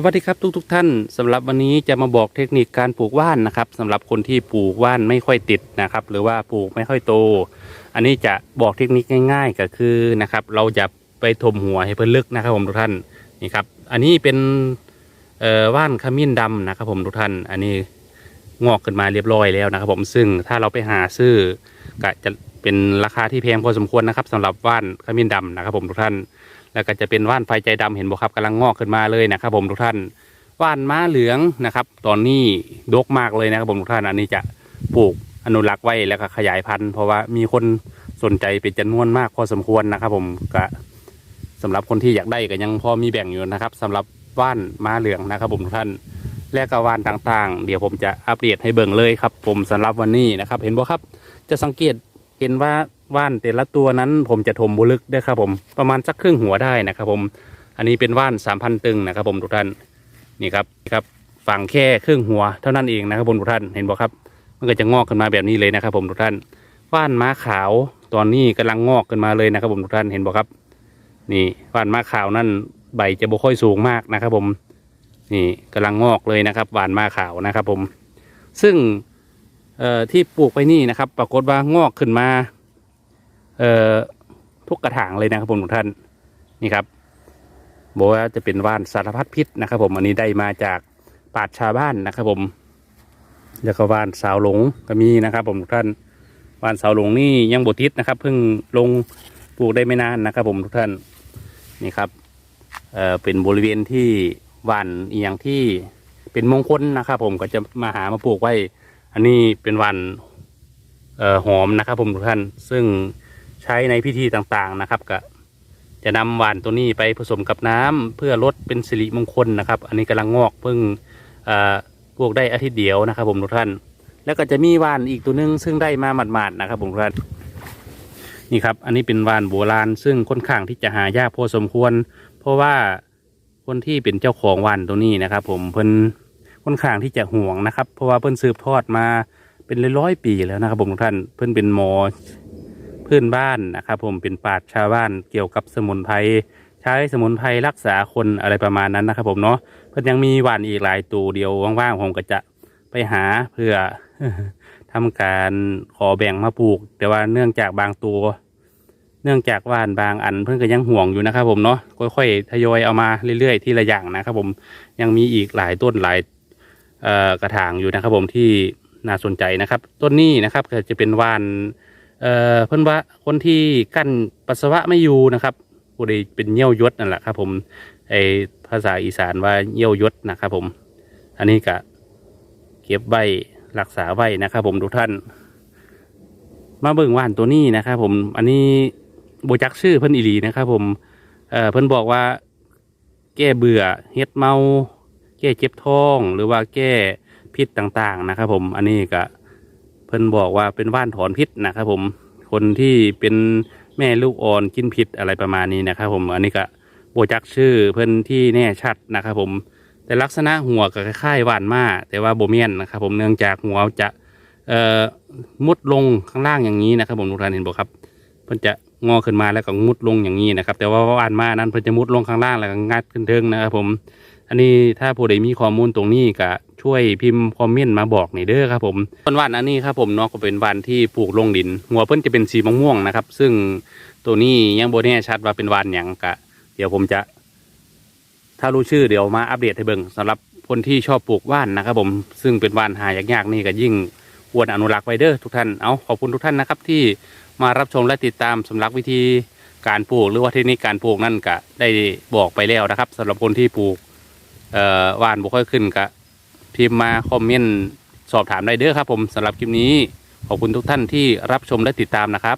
สวัสดีครับทุกทท่านสำหรับวันนี้จะมาบอกเทคนิคการปลูกว่านนะครับสำหรับคนที่ปลูกว่านไม่ค่อยติดนะครับ หรือว่าปลูกไม่ค่อยโต อันนี้จะบอกเทคนิคง่าย ๆ ก็คือนะครับ เราจะไปถมหัวให้เพิ่นลึกนะครับผมทุกท่านนี่ครับ อันนี้เป็นว่านขมิ้นดำนะครับ ผมทุกท่าน อันนี้งอกขึ้นมาเรียบร้อยแล้วนะครับ ผมซึ่งถ้าเราไปหาซื้อก็จะเป็นราคาที่แพงพอสมควรนะครับสำหรับว่านขมิ้นดำนะครับ ผมทุกท่าน แล้วก็จะเป็นว่านไฟใจดำเห็นบ่ครับกำลังงอกขึ้นมาเลยนะครับ ผมทุกท่านว่านม้าเหลืองนะครับ ตอนนี้ดกมากเลยนะครับผมทุกท่านอันนี้จะปลูกอนุรักษ์ไว้แล้วก็ขยายพันธุ์เพราะว่ามีคนสนใจเป็นจำนวนมากพอสมควรนะครับ ผมก็สำหรับคนที่อยากได้ก็ยังพอมีแบ่งอยู่นะครับสำหรับว่านม้าเหลืองนะครับ ผมทุกท่านและก็ว่านต่างๆ เดี๋ยวผมจะอัปเดตให้เบิ่งเลยครับ ผมสำหรับวันนี้นะครับ เห็นบ่ครับ จะสังเกตเห็นว่า ว่านแต่ละตัวนั้นผมจะถมบุลึกด้วยครับผมประมาณสักครึ่งหัวได้นะครับผมอันนี้เป็นว่านสามพันตึงนะครับผมทุกท่านนี่ครับครับฝังแค่ครึ่งหัวเท่านั้นเองนะครับผมทุกท่านเห็นบ่ครับ มันก็จะงอกขึ้นมาแบบนี้เลยนะครับผมทุกท่านว่านม้าขาวตอนนี้กำลังงอกขึ้นมาเลยนะครับผมทุกท่านเห็นบ่ครับ นี่ว่านม้าขาวนั่นใบจะบ่ค่อยสูงมากนะครับผมนี่กำลังงอกเลยนะครับว่านม้าขาวนะครับผม ซึ่งเอ่อที่ปลูกไปนี่นะครับ ปรากฏว่างอกขึ้นมา เอ่อทุกกระถางเลยนะครับผมทุกท่านนี่ครับบอกว่าจะเป็นว่านสารพัดพิษนะครับผมอันนี้ได้มาจากป่าชาวบ้านนะครับผมแล้วก็ว่านสาวหลงก็มีนะครับ ผมทุกท่านว่านสาวหลงนี่ยังบทิศนะครับ เพิ่งลงปลูกได้ไม่นานนะครับ ผมทุกท่านนี่ครับเอ่อเป็นบริเวณที่ว่านเอียงที่เป็นมงคลนะครับ ผมก็จะมาหามาปลูกไว้ อันนี้เป็นวันเอ่อหอมนะครับ ผมทุกท่าน ซึ่ง ช้ในพิธีต่างๆนะครับก็จะนำหวานตัวนี้ไปผสมกับน้ำเพื่อลดเป็นสิริมงคลนะครับ อันนี้กำลังงอกเพิ่งเอ่อปลูกได้อาทิตย์เดียวนะครับ ผมทุกท่าน แล้วก็จะมีหวานอีกตัวหนึง ซึ่งได้มาหมาดๆนะครับผมทุกท่านนี่ครับ อันนี้เป็นหวานโบราณ ซึ่งค่อนข้างที่จะหายากพอสมควร เพราะว่าคนที่เป็นเจ้าของหวานตัวนี้นะครับ ผมเพิ่นค่อนข้างที่จะห่วงนะครับ เพราะว่าเพิ่นสืบทอดมาเป็นร้อยๆปีแล้วนะครับ ผมทุกท่านเพิ่นเป็นหมอ พื้นบ้านนะครับผมเป็นปราชญ์ชาวบ้านเกี่ยวกับสมุนไพรใช้สมุนไพรรักษาคนอะไรประมาณนั้นนะครับ ผมเนาะเพิ่นยังมีหวานอีกหลายตัวเดียวว่างๆผมก็จะไปหาเพื่อทำการขอแบ่งมาปลูก แต่ว่าเนื่องจากบางตัว เนื่องจากว่านบางอันเพิ่นก็ยังห่วงอยู่นะครับ ผมเนาะค่อยๆทยอยเอามาเรื่อยๆทีละอย่างนะครับ ผมยังมีอีกหลายต้นหลายกระถางอยู่นะครับ ผมที่น่าสนใจนะครับ ต้นนี้นะครับก็จะเป็นว่าน เอ่อเพิ่นว่าคนที่กั้นปัสสาวะไม่อยู่นะครับผู้ใดเป็นเยี่ยวยศนั่นแหละครับ ผมไอภาษาอีสานว่าเยี่ยวยศนะครับ ผม อันนี้ก็เก็บไว้รักษาไว้นะครับ ผมทุกท่าน มาเบิ่งว่านตัวนี้นะครับ ผม อันนี้โบจักชื่อเพิ่อนอีหลีนะครับ ผมเอ่อเพิ่นบอกว่า แก้เบื่อเฮ็ดเมา แก้เจ็บท้อง หรือว่าแก้พิษต่างๆนะครับ ผมอันนี้ก็ เพิ่นบอกว่าเป็นว่านถอนพิษนะครับผมคนที่เป็นแม่ลูกอ่อนกินพิษอะไรประมาณนี้นะครับผมอันนี้ก็โบจักชื่อเพิ่นที่แน่ชัดนะครับผมแต่ลักษณะหัวก็คล้ายๆว่านมาแต่ว่าโบเมียนนะครับผมเนื่องจากหัวจะเอ่อมุดลงข้างล่างอย่างนี้นะครับผมทุกท่านเห็นบ่ครับเพิ่นจะงอขึ้นมาแล้วก็มุดลงอย่างนี้นะครับ แต่ว่าว่านมานั้นเพิ่นจะมุดลงข้างล่างแล้วก็งัดขึ้นเทิงนะครับผม อันนี้ถ้าผู้ใดมีข้อมูลตรงนี้ก็ช่วยพิมพ์คอมเมนต์มาบอกหน่อยเด้อครับผมต้นว่านอันนี้ครับผมเนาะก็เป็นว่านที่ปลูกลงดิน หัวเพิ่นจะเป็นสีม่วงๆนะครับ ซึ่งตัวนี้ยังโบแน่ชัดว่าเป็นว่านหยังกะ เดี๋ยวผมจะ ถ้ารู้ชื่อเดี๋ยวมาอัปเดตให้เบิ่งสำหรับคนที่ชอบปลูกว่านนะครับ ผมซึ่งเป็นว่านหายากๆนี่ก็ยิ่งควรอนุรักษ์ไว้เด้อทุกท่านเอาขอบคุณทุกท่านนะครับ ที่มารับชมและติดตามสำหรับวิธีการปลูก หรือว่าเทคนิคการปลูกนั่นก็ได้บอกไปแล้วนะครับสำหรับคนที่ปลูก เอ่อว่านบุค่อยขึ้นก็พิมพ์มาคอมเมนต์สอบถามได้เด้อครับผมสำหรับคลิปนี้ ขอบคุณทุกท่านที่รับชมและติดตามนะครับ